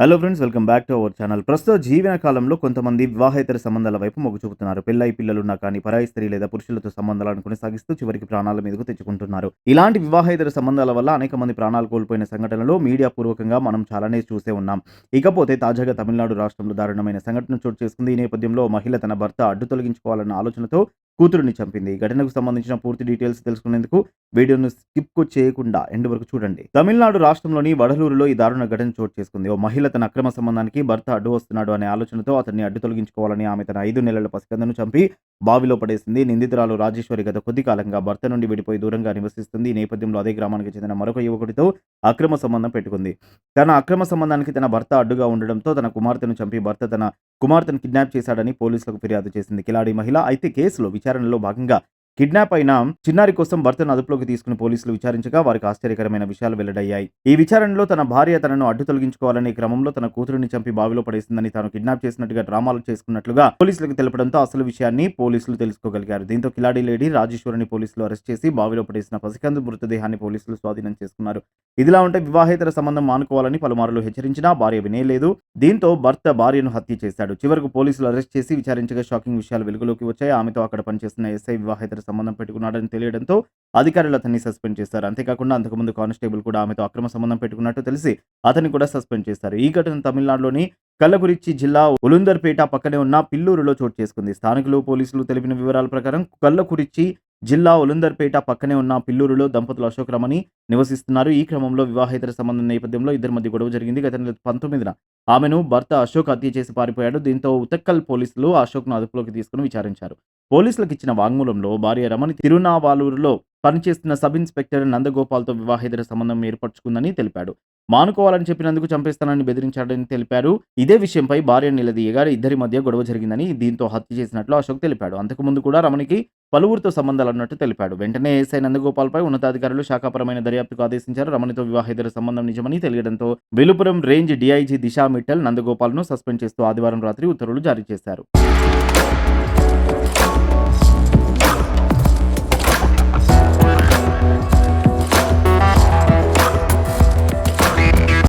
Hello friends welcome back to our channel ప్రస్తుత జీవన కాలంలో కొంతమంది వివాహేతర సంబంధాల వైపు మొగ్గు చూపుతున్నారు. పెళ్ళై పిల్లలున్నా కానీ పరాయి స్త్రీ లేదా పురుషులతో సంబంధాలను కొనసాగిస్తూ చివరికి ప్రాణాల మీదకు తెచ్చుకుంటున్నారు. ఇలాంటి వివాహేతర సంబంధాల వల్ల అనేక మంది ప్రాణాలు కోల్పోయిన సంఘటనలో మీడియా పూర్వకంగా మనం చాలానే చూసే ఉన్నాం. ఇకపోతే తాజాగా తమిళనాడు రాష్ట్రంలో దారుణమైన సంఘటన చోటు చేసుకుంది. ఈ నేపథ్యంలో మహిళ తన భర్త అడ్డు తొలగించుకోవాలన్న ఆలోచనతో కూతురుని చంపింది. ఈ ఘటనకు సంబంధించిన పూర్తి డీటెయిల్స్ తెలుసుకునేందుకు వీడియోను స్కిప్ చేయకుండా ఎండ్ వరకు చూడండి. తమిళనాడు రాష్ట్రంలోని వడలూరులో ఈ దారుణ ఘటన చోటు చేసుకుంది. ఓ మహిళ తన అక్రమ సంబంధానికి భర్త అడ్డు వస్తున్నాడు అనే ఆలోచనతో అతన్ని అడ్డు తొలగించుకోవాలని ఆమె తన ఐదు నెలల పసికందను చంపి బావిలో పడేసింది. నిందితురాలు రాజేశ్వరి గత కొద్ది కాలంగా భర్త నుండి విడిపోయి దూరంగా నివసిస్తుంది. ఈ నేపథ్యంలో అదే గ్రామానికి చెందిన మరొక యువకుడితో అక్రమ సంబంధం పెట్టుకుంది. తన అక్రమ సంబంధానికి తన భర్త అడ్డుగా ఉండడంతో తన కుమార్తెను చంపి భర్త తన కుమార్తెను కిడ్నాప్ చేశాడని పోలీసులకు ఫిర్యాదు చేసింది కిలాడి మహిళ. అయితే కేసులో విచారణలో భాగంగా కిడ్నాప్ అయిన చిన్నారి కోసం భర్తను అదుపులోకి తీసుకుని పోలీసులు విచారించగా వారికి ఆశ్చర్యకరమైన విషయాలు వెల్లడయ్యాయి. ఈ విచారణలో తన భార్య తనను అడ్డు తొలగించుకోవాలనే క్రమంలో తన కూతురుని చంపి బావిలో పడేసిందని తాను కిడ్నాప్ చేసినట్టుగా డ్రామాలు చేసుకున్నట్లుగా పోలీసులకు తెలపడంతో అసలు విషయాన్ని పోలీసులు తెలుసుకోగలిగారు. దీంతో కిలాడి లేడీ రాజేశ్వరిని పోలీసులు అరెస్ట్ చేసి బావిలో పడేసిన పసికందు మృతదేహాన్ని పోలీసులు స్వాధీనం చేసుకున్నారు. ఇదిలా ఉంటే వివాహేతర సంబంధం మానుకోవాలని పలుమార్లు హెచ్చరించినా భార్య వినేలేదు దీంతో భర్త భార్యను హత్య చేశాడు. చివరకు పోలీసులు అరెస్ట్ చేసి విచారించగా షాకింగ్ విషయాలు వెలుగులోకి వచ్చాయి. ఆమెతో అక్కడ పనిచేస్తున్న ఎస్ఐ వివాహేతర సంబంధం పెట్టుకున్నాడని తెలియడంతో అధికారులు అతన్ని సస్పెండ్ చేశారు. అంతేకాకుండా అంతకుముందు కానిస్టేబుల్ కూడా ఆమెతో అక్రమ సంబంధం పెట్టుకున్నట్టు తెలిసి అతన్ని కూడా సస్పెండ్ చేశారు. ఈ ఘటన తమిళనాడులోని కల్లకురిచి జిల్లా ఉలుందర్పేట పక్కనే ఉన్న పిల్లూరులో చోటు చేసుకుంది. స్థానికులు పోలీసులు తెలిపిన వివరాల ప్రకారం కల్లకురిచి జిల్లా ఉలందర్పేట పక్కనే ఉన్న పిల్లూరులో దంపతులు అశోక్ రమణి నివసిస్తున్నారు. ఈ క్రమంలో వివాహేతర సంబంధం నేపథ్యంలో ఇద్దరి మధ్య గొడవ జరిగింది. గత నెల పంతొమ్మిదిన ఆమెను భర్త అశోక్ హత్య చేసి పారిపోయాడు. దీంతో ఉతక్కల్ పోలీసులు అశోక్ను అదుపులోకి తీసుకుని విచారించారు. పోలీసులకు ఇచ్చిన వాంగ్మూలంలో భార్య రమణి తిరునావాలూరులో పనిచేస్తున్న సబ్ ఇన్స్పెక్టర్ నందగోపాల్తో వివాహేతర సంబంధం ఏర్పరచుకుందని తెలిపాడు. మానుకోవాలని చెప్పినందుకు చంపేస్తానని బెదిరించాడని తెలిపారు. ఇదే విషయంపై భార్య నిలదీయగా ఇద్దరి మధ్య గొడవ జరిగిందని దీంతో హత్య చేసినట్లు అశోక్ తెలిపాడు. అంతకుముందు కూడా రమణికి పలువురితో సంబంధాలు అన్నట్టు తెలిపాడు. వెంటనే ఎస్ఐ నందగోపాల్పై ఉన్నతాధికారులు శాఖాపరమైన దర్యాప్తుకు ఆదేశించారు. రమణితో వివాహేతర సంబంధం నిజమని తెలియడంతో విలుపురం రేంజ్ డీఐజీ దిశా మిట్టల్ నందగోపాల్ను సస్పెండ్ చేస్తూ ఆదివారం రాత్రి ఉత్తర్వులు జారీ చేశారు.